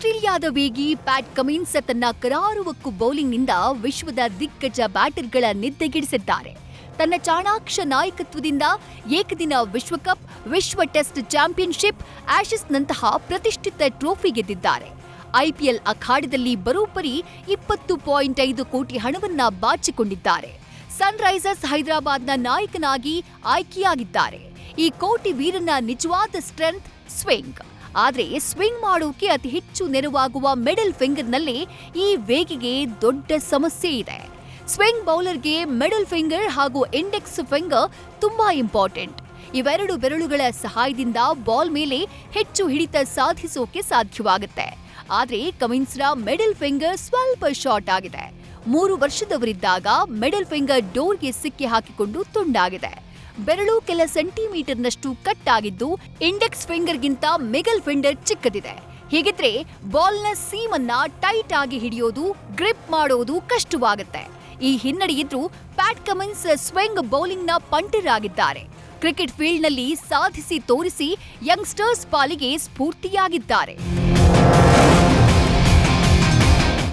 ಆಸ್ಟ್ರೇಲಿಯಾದ ವೇಗಿ Pat Cummins ತನ್ನ ಕರಾರುವಕ್ಕು ಬೌಲಿಂಗ್ನಿಂದ ವಿಶ್ವದ ದಿಗ್ಗಜ ಬ್ಯಾಟರ್ಗಳ ನಿದ್ದೆಗಿಡಿಸಿದ್ದಾರೆ. ತನ್ನ ಚಾಣಾಕ್ಷ ನಾಯಕತ್ವದಿಂದ ಏಕದಿನ ವಿಶ್ವಕಪ್, ವಿಶ್ವ ಟೆಸ್ಟ್ ಚಾಂಪಿಯನ್ಶಿಪ್ ಆಶಿಸ್ನಂತಹ ಪ್ರತಿಷ್ಠಿತ ಟ್ರೋಫಿ ಗೆದ್ದಿದ್ದಾರೆ. ಐಪಿಎಲ್ ಅಖಾಡದಲ್ಲಿ ಬರೋಬ್ಬರಿ ಇಪ್ಪತ್ತು ಪಾಯಿಂಟ್ ಐದು ಕೋಟಿ ಹಣವನ್ನ ಬಾಚಿಕೊಂಡಿದ್ದಾರೆ. ಸನ್ರೈಸರ್ಸ್ ಹೈದರಾಬಾದ್ನ ನಾಯಕನಾಗಿ ಆಯ್ಕೆಯಾಗಿದ್ದಾರೆ. ಈ ಕೋಟಿ ವೀರನ ನಿಜವಾದ ಸ್ಟ್ರೆಂತ್, ಸ್ವಿಂಗ್. ಆದ್ರೆ ಸ್ವಿಂಗ್ ಮಾಡೋಕೆ ಅತಿ ಹೆಚ್ಚು ನೆರವಾಗುವ ಮಿಡಲ್ ಫಿಂಗರ್ನಲ್ಲಿ ಈ ವೇಗಿಗೆ ದೊಡ್ಡ ಸಮಸ್ಯೆ ಇದೆ. ಸ್ವಿಂಗ್ ಬೌಲರ್ಗೆ ಮಿಡಲ್ ಫಿಂಗರ್ ಹಾಗೂ ಇಂಡೆಕ್ಸ್ ಫಿಂಗರ್ ತುಂಬಾ ಇಂಪಾರ್ಟೆಂಟ್ ಇವೆರಡು ಬೆರಳುಗಳ ಸಹಾಯದಿಂದ ಬಾಲ್ ಮೇಲೆ ಹೆಚ್ಚು ಹಿಡಿತ ಸಾಧಿಸೋಕೆ ಸಾಧ್ಯವಾಗುತ್ತೆ. ಆದರೆ ಕಮಿನ್ಸ್ರ ಮಿಡಲ್ ಫಿಂಗರ್ ಸ್ವಲ್ಪ ಶಾರ್ಟ್ ಆಗಿದೆ. ಮೂರು ವರ್ಷದವರಿದ್ದಾಗ ಮಿಡಲ್ ಫಿಂಗರ್ ಡೋರ್ಗೆ ಸಿಕ್ಕಿ ಹಾಕಿಕೊಂಡು ತುಂಡಾಗಿದೆ. ಬೆರಳು ಕೆಲ ಸೆಂಟಿಮೀಟರ್ನಷ್ಟು ಕಟ್ ಆಗಿದ್ದು ಇಂಡೆಕ್ಸ್ ಫಿಂಗರ್ಗಿಂತ ಮಿಗಲ್ ಫಿಂಗರ್ ಚಿಕ್ಕದಿದೆ. ಹೀಗಿದ್ರೆ ಬಾಲ್ನ ಸೀಮನ್ನ ಟೈಟ್ ಆಗಿ ಹಿಡಿಯೋದು, ಗ್ರಿಪ್ ಮಾಡೋದು ಕಷ್ಟವಾಗುತ್ತೆ. ಈ ಹಿನ್ನಡೆಯಿದ್ರೂ ಪ್ಯಾಟ್ ಕಮಿನ್ಸ್ ಸ್ವಿಂಗ್ ಬೌಲಿಂಗ್ನ ಪಂಟರ್ ಆಗಿದ್ದಾರೆ ಕ್ರಿಕೆಟ್ ಫೀಲ್ಡ್ನಲ್ಲಿ ಸಾಧಿಸಿ ತೋರಿಸಿ ಯಂಗ್ಸ್ಟರ್ಸ್ ಪಾಲಿಗೆ ಸ್ಫೂರ್ತಿಯಾಗಿದ್ದಾರೆ.